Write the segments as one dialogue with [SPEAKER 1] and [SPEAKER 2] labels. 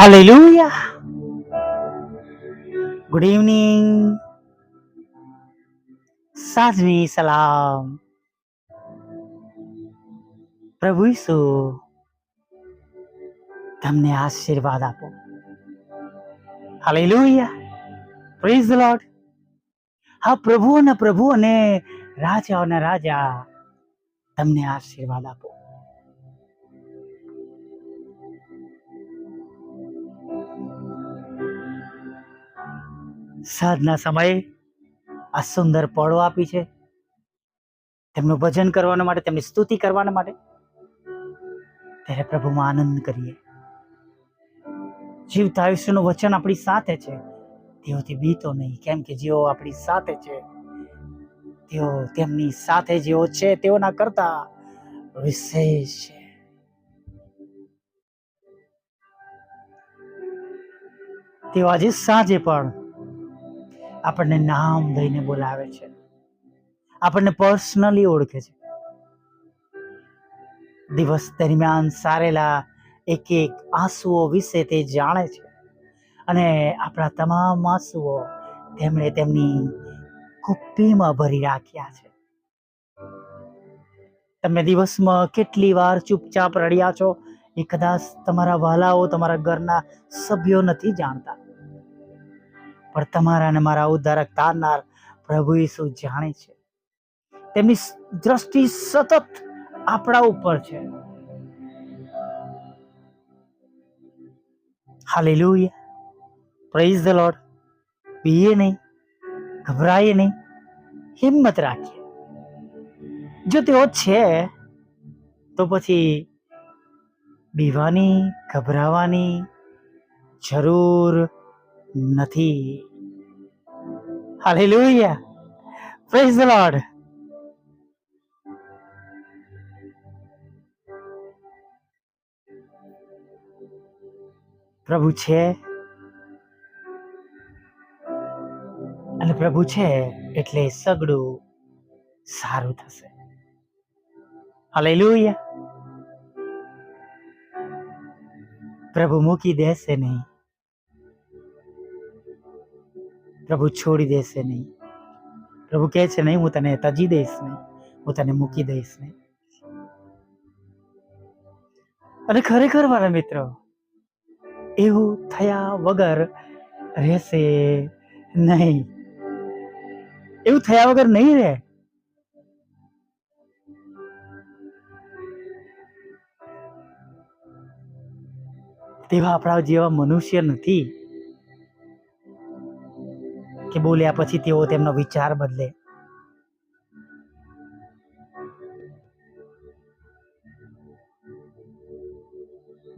[SPEAKER 1] Hallelujah. Good evening. સાંજની સલામ પ્રભુ ઈસુ, તમને આશીર્વાદ આપો. હાલેલુયા પ્રેઝ ધ લોર્ડ હા, પ્રભુ અને પ્રભુ અને રાજાઓના રાજા, તમને આશીર્વાદ આપો. સાંજના સમયે આ સુંદર પળો આપી છે. તેમનું ભજન કરવાના માટે, તેમની સ્તુતિ કરવાના માટે. ત્યારે પ્રભુમાં આનંદ કરીએ. જીવતા આયુષ્યનું વચન આપણી સાથે છે. તેઓથી બીતો નહીં. કેમ કે જેઓ આપણી સાથે છે, તેઓ તેમની સાથે જેઓ છે, તેઓના કરતા વિશેષ છે. તેઓ આજે સાંજે પણ આપણને નામ દઈને બોલાવે છે. આપણને પર્સનલી ઓળખે છે. દિવસ દરમિયાન સારેલા એક એક આંસુઓ વિશે તે જાણે છે. અને આપણા તમામ આંસુઓ તેમણે તેમની કુપ્પીમાં ભરી રાખ્યા છે. તમે દિવસમાં કેટલી વાર ચૂપચાપ રડ્યા છો? એ કદાચ તમારા વાલાઓ તમારા ઘરના સભ્યો નથી જાણતા. પણ તમારા અને મારા ઉદ્ધારક તારનાર પ્રભુ ઈસુ જાણે છે. તેમની દ્રષ્ટિ સતત આપણા ઉપર છે. હાલેલુયા. પ્રેઝ ધ લોર્ડ પીએ નહીં, ગભરાઈએ નહીં, હિંમત રાખીએ. જો તેઓ છે, તો પછી બીવાની, ગભરાવાની જરૂર નથી હાલેલુયા પ્રેઝ ધ લોર્ડ પ્રભુ છે અને પ્રભુ છે એટલે સગડું સારું થશે। હાલેલુયા। પ્રભુ મૂકી દેશે નહીં। પ્રભુ છોડી દેશે નહીં. પ્રભુ કહે છે, નહીં, હું તને તજી દઈશ નહીં. હું તને મૂકી દઈશ નહીં. અને ખરેખર મારા મિત્રો, એવું થયા વગર રહેશે નહીં. એવું થયા વગર નહીં રહે. તેવા આપણા જેવા મનુષ્ય નથી. કે બોલ્યા પછી તેઓ તેમનો વિચાર બદલે.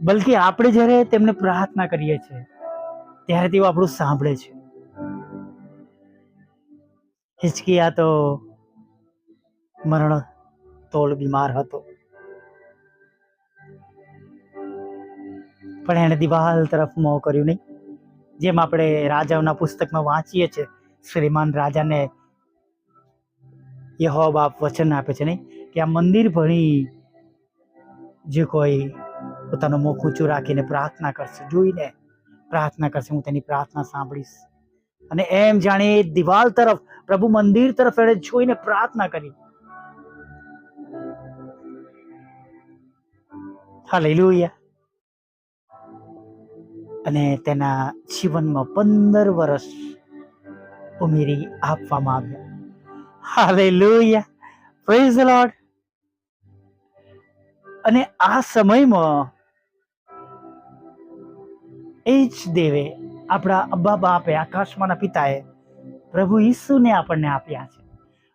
[SPEAKER 1] બલકે આપણે જ્યારે તેમને પ્રાર્થના કરીએ છીએ, ત્યારે તેઓ આપણું સાંભળે છે. હિચકિયા તો મરણ તોલ બીમાર હતો. પણ એણે દિવાલ તરફ મોં કર્યું નહીં. જેમ આપણે રાજાઓના પુસ્તકમાં વાંચીએ છીએ, શ્રીમાન રાજાને યહોવા બાપ વચન આપે છે નહીં? કે આ મંદિર ભણી જે કોઈ પોતાનું મુખ ઊંચું રાખીને પ્રાર્થના કરશે, જોઈને પ્રાર્થના કરશે, હું તેની પ્રાર્થના સાંભળીશ. અને એમ જાણે દિવાલ તરફ, પ્રભુ મંદિર તરફ એણે જોઈને પ્રાર્થના કરી. હા હાલેલુયા. અને તેના જીવનમાં પંદર વર્ષ ઉમેરી આપવામાં આવ્યા. હાલેલુયા. પ્રેઝ ધ લોર્ડ અને આ સમયમાં એ જ દેવે આપણા અબ્બા બાપે આકાશમાંના પિતાએ પ્રભુ ઈસુને આપણને આપ્યા છે.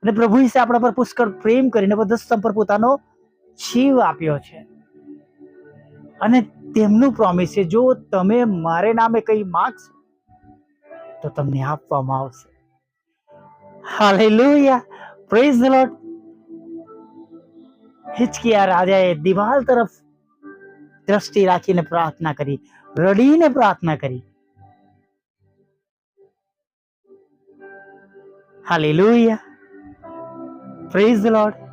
[SPEAKER 1] અને પ્રભુ ઈસે આપણા પર પુષ્કળ પ્રેમ કરીને બધા પર પોતાનો જીવ આપ્યો છે. અને તેમનું પ્રોમિસ છે. જો તમે મારે નામે કંઈ માગશો, તો તમને આપવામાં આવશે. હાલેલુયા પ્રેઝ ધ લોર્ડ હિચકિયા રાજાએ દિવાલ તરફ દ્રષ્ટિ રાખીને પ્રાર્થના કરી, રડીને પ્રાર્થના કરી. હાલેલુયા પ્રેઝ ધ લોર્ડ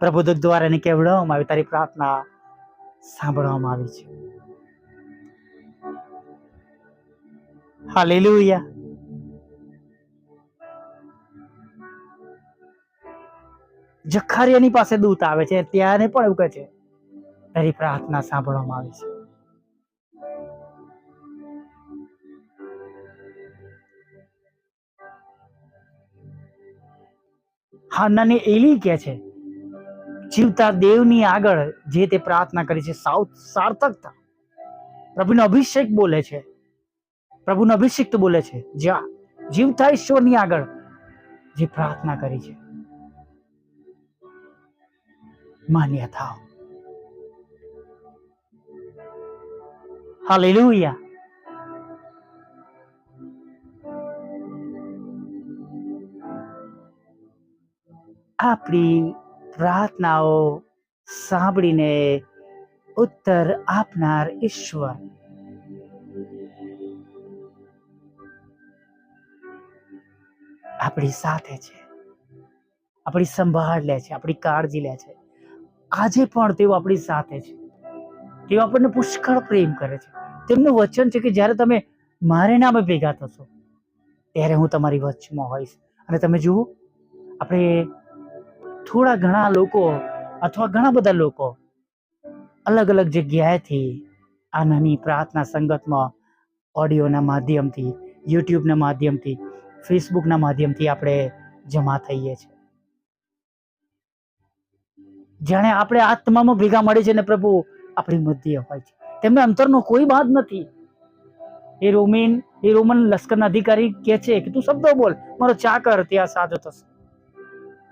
[SPEAKER 1] પ્રબોધક દ્વારા એને કહેવડાવવામાં આવી, તારી પ્રાર્થના સાંભળવામાં આવી છે. હાલેલુયા. જખારિયાની પાસે દૂત આવે છે ત્યારે પણ એવું કહે છે, તારી પ્રાર્થના સાંભળવામાં આવી છે. હાનાની એલી કે છે જીવતા દેવની આગળ જે તે પ્રાર્થના કરી છે, સાવ સાર્થકતા. પ્રભુનો અભિષેક બોલે છે. પ્રભુનો અભિષેક બોલે છે. જ્યાં જીવતા ઈશ્વરની આગળ જે પ્રાર્થના કરી છે. માન્ય થાવ. હાલેલુયા. આપણી પ્રાર્થનાઓ સાંભળીને ઉત્તર આપનાર ઈશ્વર. આપણી સાથે છે. આપણી સંભાળ લે છે, આપણી કાળજી લે છે. આજે પણ તેઓ આપણી સાથે છે. તેઓ આપણને પુષ્કળ પ્રેમ કરે છે. તેમનું વચન છે કે જ્યારે તમે મારે નામે ભેગા થશો, ત્યારે હું તમારી વચમાં હોઈશ. અને તમે જુઓ, આપણે થોડા ઘણા લોકો અથવા ઘણા બધા લોકો અલગ અલગ જગ્યાએથી આ નાની પ્રાર્થના સંગતમાં ઓડિયોના માધ્યમથી, યુટ્યુબના માધ્યમથી, ફેસબુકના માધ્યમથી આપણે જમા થઈએ છીએ. જાણે આપણે આત્મામાં ભેગા મળે છે ને પ્રભુ, આપણી મધ્ય હોય છે. તેમને અંતરનો કોઈ બાદ નથી. એ રોમિન, એ રોમન લશ્કરના અધિકારી કહે છે કે તું શબ્દો બોલ, મારો ચાકર ત્યાં સાજો થશે.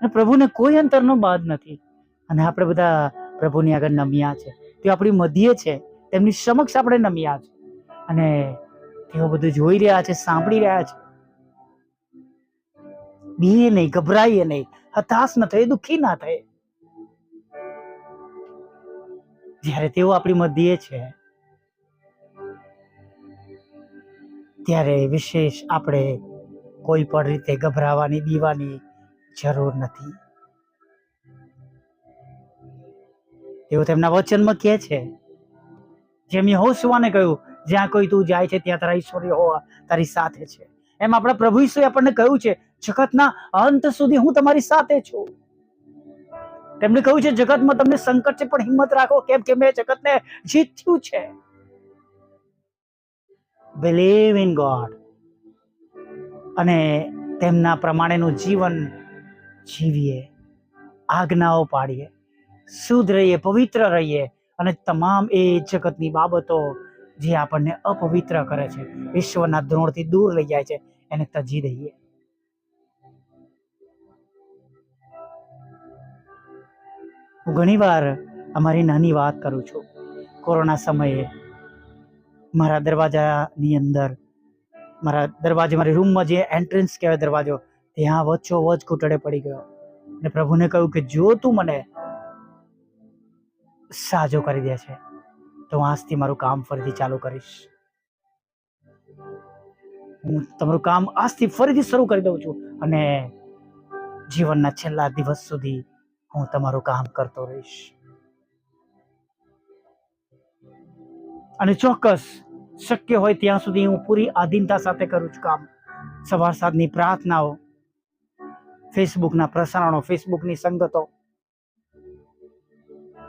[SPEAKER 1] અને પ્રભુને કોઈ અંતરનો બાદ નથી. અને આપણે બધા પ્રભુની આગળ નમ્યા છે. તેઓ આપણી મધ્ય છે. તેમની સમક્ષ આપણે નમ્યા છે. અને તેઓ બધું જોઈ રહ્યા છે, સાંભળી રહ્યા છે. બીએ નહીં, ગભરાઈએ નહીં. હતાશ ન થાય દુઃખી ના થાય જ્યારે તેઓ આપણી મધ્યે છે, ત્યારે વિશેષ આપણે કોઈ પણ રીતે ગભરાવાની દીવાની જરૂર નથી. તેઓ તેમના વચનમાં કહે છે, જેમ યહોશુઆને કહ્યું, જ્યાં કોઈ તું જાય છે, ત્યાં તારા ઈશ્વર હોવા તારી સાથે છે. એમ આપણા પ્રભુ ઈશ્વરે આપણને કહ્યું છે, જગતના અંત સુધી હું તમારી સાથે છું. તેમણે કહ્યું છે, જગતમાં તમને સંકટ છે, પણ હિંમત રાખો, કેમ કે મેં જગતને જીત્યું છે. બિલીવ ઇન ગોડ અને તેમના પ્રમાણેનું જીવન જીવીએ, આજ્ઞાઓ પાડીએ, શુદ્ધ રહીએ, પવિત્ર રહીએ અને તમામ એ જગતની બાબતો જે આપણને અપવિત્ર કરે છે, ઈશ્વરના દ્રોણથી દૂર લઈ જાય છે, એને તજી દઈએ. હું ઘણીવાર અમારી નાની વાત કરું છું. કોરોના સમયે મારા દરવાજાની અંદર, મારા દરવાજે, મારી રૂમમાં જે એન્ટ્રન્સ કહેવાય દરવાજો ત્યાં વચ્ચો વચ ઘૂંટડે પડી ગયો. અને પ્રભુને કહ્યું કે જો તું મને સાજો કરી દે છે, તો હું આજથી મારું કામ ફરીથી ચાલુ કરીશ. હું તમારું કામ આજથી ફરીથી શરૂ કરી દઉં છું અને જીવનના છેલ્લા દિવસ સુધી હું તમારું કામ કરતો રહીશ. અને ચોક્કસ શક્ય હોય ત્યાં સુધી હું પૂરી આધીનતા સાથે કરું છું કામ. સવાર સાંજની પ્રાર્થનાઓ ફેસબુકના પ્રસારણો, ફેસબુકની સંગતો.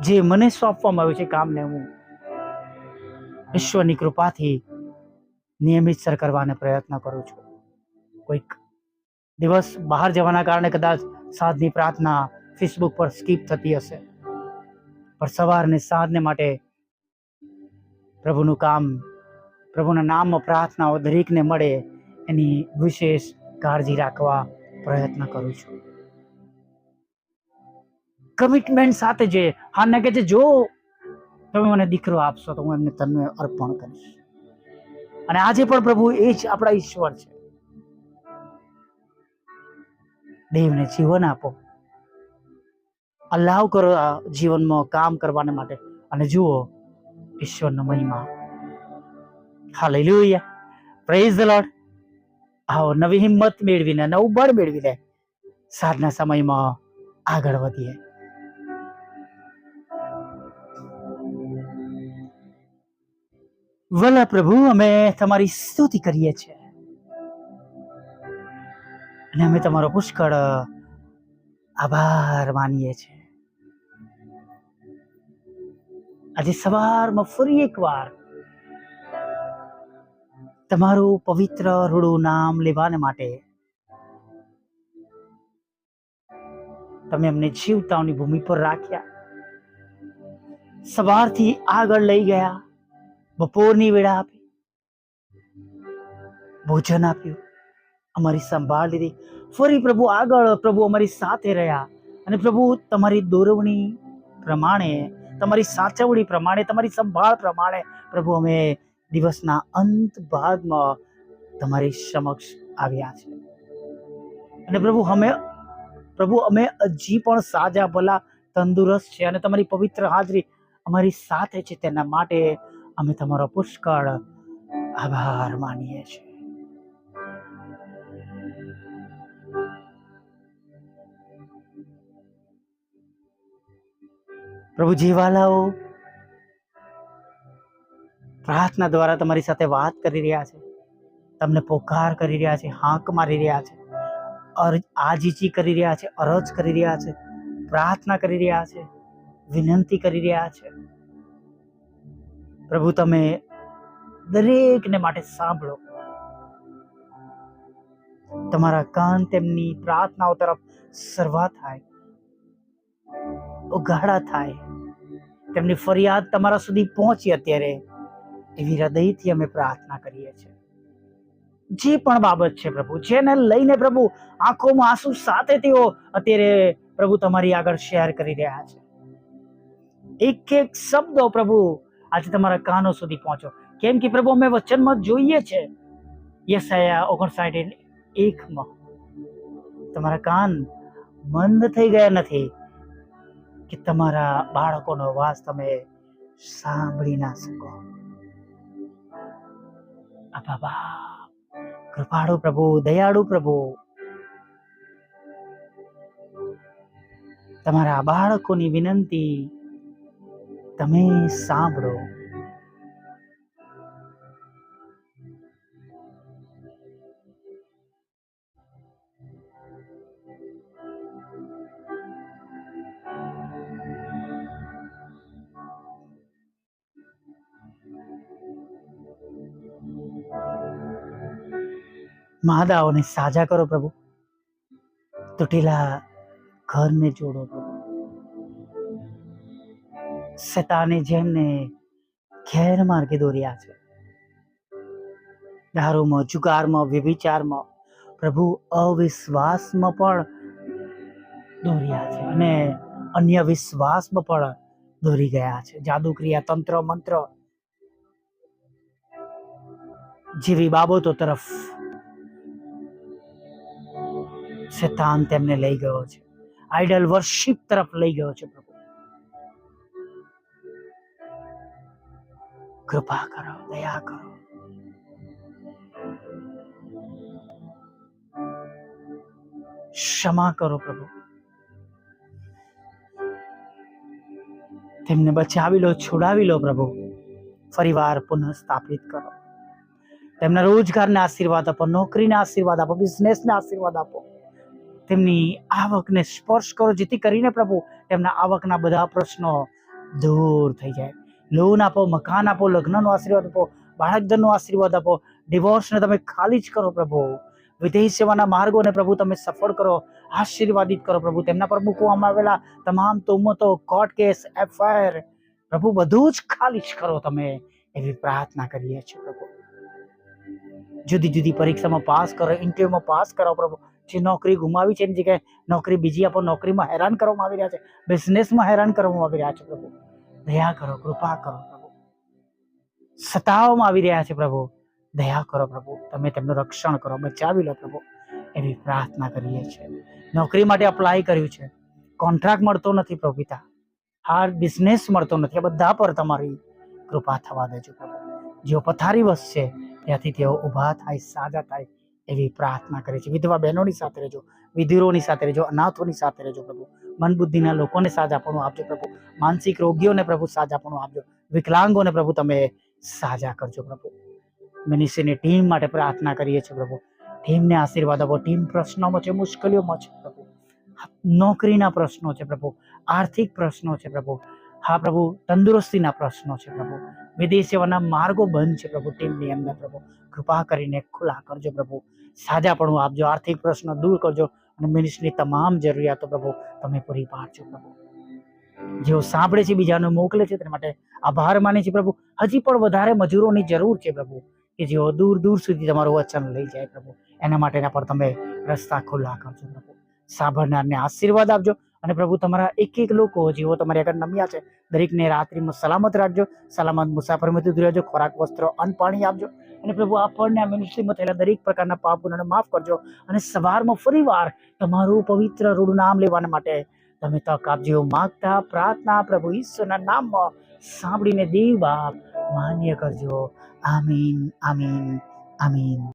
[SPEAKER 1] જે મને સોંપવામાં આવ્યું છે કામને હું ઈશ્વરની કૃપાથી નિયમિત સર કરવાને પ્રયત્ન કરું છું. કોઈક દિવસ બહાર જવાના કારણે કદાચ સાંજની પ્રાર્થના ફેસબુક પર સ્કીપ થતી હશે. પણ સવારને સાંજને માટે પ્રભુનું કામ, પ્રભુના નામમાં પ્રાર્થનાઓ દરેકને મળે એની વિશેષ કાળજી રાખવા પ્રયત્ન કરું છું. કમિટમેન્ટ સાથે જે, હા ને કે છે, જો તમે મને દીકરો આપશો, તો હું એમને તન્મે અર્પણ કરીશ. અને આજે પણ પ્રભુ એ જ આપણા ઈશ્વર છે. દેવને જીવન આપો. અલાવ કરો આ જીવનમાં કામ કરવાને માટે. અને જુઓ, ઈશ્વરનો મહિમા. લ્યો પ્રેઝ ધ લોર્ડ આવો નવી હિંમત મેળવીને, નવું બળ મેળવીને સાંજના સમયમાં આગળ વધીએ. વલા પ્રભુ, અમે તમારી સ્તુતિ કરીએ છીએ. અને અમે તમારો પુષ્કળ આભાર માનીએ છીએ. આજે સવારમાં ફરી એકવાર તમારું પવિત્ર રૂડું નામ લેવાને માટે તમે અમને જીવતાઓની ભૂમિ પર રાખ્યા. સવારથી આગળ લઈ ગયા, બપોરની વેળા આપી, ભોજન આપ્યું, અમારી સંભાળ લીધી. ફરી પ્રભુ આગળ, પ્રભુ અમારી સાથે રહ્યા અને પ્રભુ તમારી દોરવણી પ્રમાણે, તમારી સાચવણી પ્રમાણે, તમારી સંભાળ પ્રમાણે પ્રભુ અમે દિવસના અંત ભાગમાં તમારી સમક્ષ આવ્યા છે. અને પ્રભુ, અમે પ્રભુ, અમે હજી પણ સાજા ભલા તંદુરસ્ત છે અને તમારી પવિત્ર હાજરી અમારી સાથે છે. તેના માટે અમે તમારો પુષ્કળ આભાર માનીએ છીએ. પ્રભુ, જીવાલાઓ પ્રાર્થના દ્વારા તમારી સાથે વાત કરી રહ્યા છે. તમને પોકાર કરી રહ્યા છે, હાંક મારી રહ્યા છે અરજ આજીજી કરી રહ્યા છે, અરજ કરી રહ્યા છે, પ્રાર્થના કરી રહ્યા છે, વિનંતી કરી રહ્યા છે. પ્રભુ, તમે દરેકને માટે સાંભળો. તમારા કાન તેમની પ્રાર્થનાઓ તરફ સરવા થાય, ઉઘાડા થાય. તેમની ફરિયાદ તમારા સુધી પહોંચી અત્યારે. એવી હૃદયથી અમે પ્રાર્થના કરીએ છીએ. જે પણ બાબત છે પ્રભુ, જેને લઈને પ્રભુ આંખોમાં આંસુ સાથે તેઓ અત્યારે પ્રભુ તમારી આગળ શેર કરી રહ્યા છે. એક એક શબ્દો પ્રભુ આજે તમારા કાનો સુધી પહોંચો કેમ કે પ્રભુ અમે વચનમાં જોઈએ છે. યસાયા ઓગણસાઠ એકમાં તમારા કાન મંદ થઈ ગયા નથી કે તમારા બાળકોનો અવાજ તમે સાંભળી ના શકો. આ બાબા કૃપાળુ પ્રભુ દયાળુ પ્રભુ. તમારા બાળકોની વિનંતી તમે સાંભળો. માદાઓને સાજા કરો પ્રભુ. તૂટેલા ઘરને જોડો પ્રભુ. શેતાને જેમને ગેરમાર્ગે દોર્યા છે. દારૂમાં, જુગારમાં, વ્યભિચારમાં પ્રભુ અવિશ્વાસમાં પણ દોર્યા છે અને અન્ય વિશ્વાસમાં પણ દોરી ગયા છે. જાદુ ક્રિયા તંત્ર, મંત્ર જેવી બાબતો તરફ શેતાન તેમને લઈ ગયો છે. આઈડલ વર્શિપ તરફ લઈ ગયો છે પ્રભુ. કૃપા કરો, દયા કરો. ક્ષમા કરો પ્રભુ. તેમને બચાવી લો, છોડાવી લો પ્રભુ. ફરીવાર પુનઃ સ્થાપિત કરો. તેમના રોજગારના આશીર્વાદ આપો, નોકરીના આશીર્વાદ આપો બિઝનેસના આશીર્વાદ આપો. તેમની આવકને સ્પર્શ કરો, જેથી કરીને પ્રભુ તેમના આવકના બધા પ્રશ્નો દૂર થઈ જાય. લોન આપો, મકાન આપો, લગ્નનો આશીર્વાદ આપો, બાળકધનનો આશીર્વાદ આપો, ડિવોર્સને તમે ખાલી જ કરો પ્રભુ. વિદેશ સેવાના માર્ગોને પ્રભુ તમે સફળ કરો, આશીર્વાદિત કરો પ્રભુ. તેમના પર મૂકવામાં આવેલા તમામ તુમતો, કોર્ટ કેસ, એફઆઈઆર, પ્રભુ બધું જ ખાલી જ કરો તમે એવી પ્રાર્થના કરીએ છીએ પ્રભુ. જુદી જુદી પરીક્ષામાં પાસ કરો, ઇન્ટરવ્યુમાં પાસ કરો પ્રભુ. જે નોકરી ગુમાવી છે એની જગ્યાએ નોકરી બીજી આપો નોકરીમાં હેરાન કરવામાં આવી રહ્યા છે બિઝનેસમાં હેરાન કરવામાં આવી રહ્યા છે પ્રભુ. દયા કરો, કૃપા કરો પ્રભુ. સતાવવામાં આવી રહ્યા છે પ્રભુ. દયા કરો પ્રભુ. તમે તેમનું રક્ષણ કરો, બચાવી લો પ્રભુ. એવી પ્રાર્થના કરીએ છીએ. નોકરી માટે અપ્લાય કર્યું છે. કોન્ટ્રાક્ટ મળતો નથી પ્રભુ પિતા. હાર બિઝનેસ મળતો નથી. બધા પર તમારી કૃપા થવા દેજો પ્રભુ. જેઓ પથારી વસશે, ત્યાંથી તેઓ ઊભા થાય, સાજા થાય. એવી પ્રાર્થના કરે છે. વિધવા બહેનોની સાથે રહેજો, વિધિરોની સાથે રહેજો, અનાથોની સાથે રહેજો પ્રભુ. મન બુદ્ધિના લોકોને સાજાપણું આપજો પ્રભુ. માનસિક રોગીઓને પ્રભુ સાજાપણું આપજો. વિકલાંગોને પ્રભુ તમે સાજા કરજો પ્રભુ. મિનિસ્ટ્રીની ટીમ માટે પ્રાર્થના કરીએ છીએ પ્રભુ. ટીમને આશીર્વાદ આપો. ટીમ પ્રશ્નોમાં છે, મુશ્કેલીઓમાં છે પ્રભુ. નોકરીના પ્રશ્નો છે પ્રભુ. આર્થિક પ્રશ્નો છે પ્રભુ. હા પ્રભુ, તંદુરસ્તીના પ્રશ્નો છે પ્રભુ. વિદેશ સેવાના માર્ગો બંધ છે પ્રભુ ટીમની અંદર પ્રભુ. કૃપા કરીને ખુલ્લા કરજો પ્રભુ. સાજાપણું આપજો, આર્થિક પ્રશ્નો દૂર કરજો અને મિનિસ્ટ્રીની તમામ જરૂરિયાતો પ્રભુ, તમે પૂરી પાડજો પ્રભુ. જેઓ સાંભળે છે, બીજાને મોકલે છે, તેના માટે આભાર માને છે પ્રભુ. હજી પણ વધારે મજૂરોની જરૂર છે પ્રભુ, કે જેઓ દૂર દૂર સુધી તમારું વચન લઈ જાય પ્રભુ. એના માટેના પર તમે રસ્તા ખુલ્લા કરજો પ્રભુ. સાંભળનારને આશીર્વાદ આપજો અને પ્રભુ, તમારા એક એક લોકો, જેઓ તમારી આગળ નમ્યા છે, દરેકને રાત્રિમાં સલામત રાખજો, સલામત મુસાફરીમાંથી દૂર રહેજો, ખોરાક, વસ્ત્ર, અન્ન, પાણી આપજો. અને પ્રભુ, આપણને આ મિનિસ્ટ્રીમાં થયેલા દરેક પ્રકારના પાપ ગુનાને માફ કરજો અને સવારમાં ફરીવાર તમારું પવિત્ર રૂડું નામ લેવાના માટે તમે તક આપજો. માગતા પ્રાર્થના પ્રભુ ઈશ્વરના નામમાં સાંભળીને દેવ બાપ માન્ય કરજો. આમીન આમીન આમીન.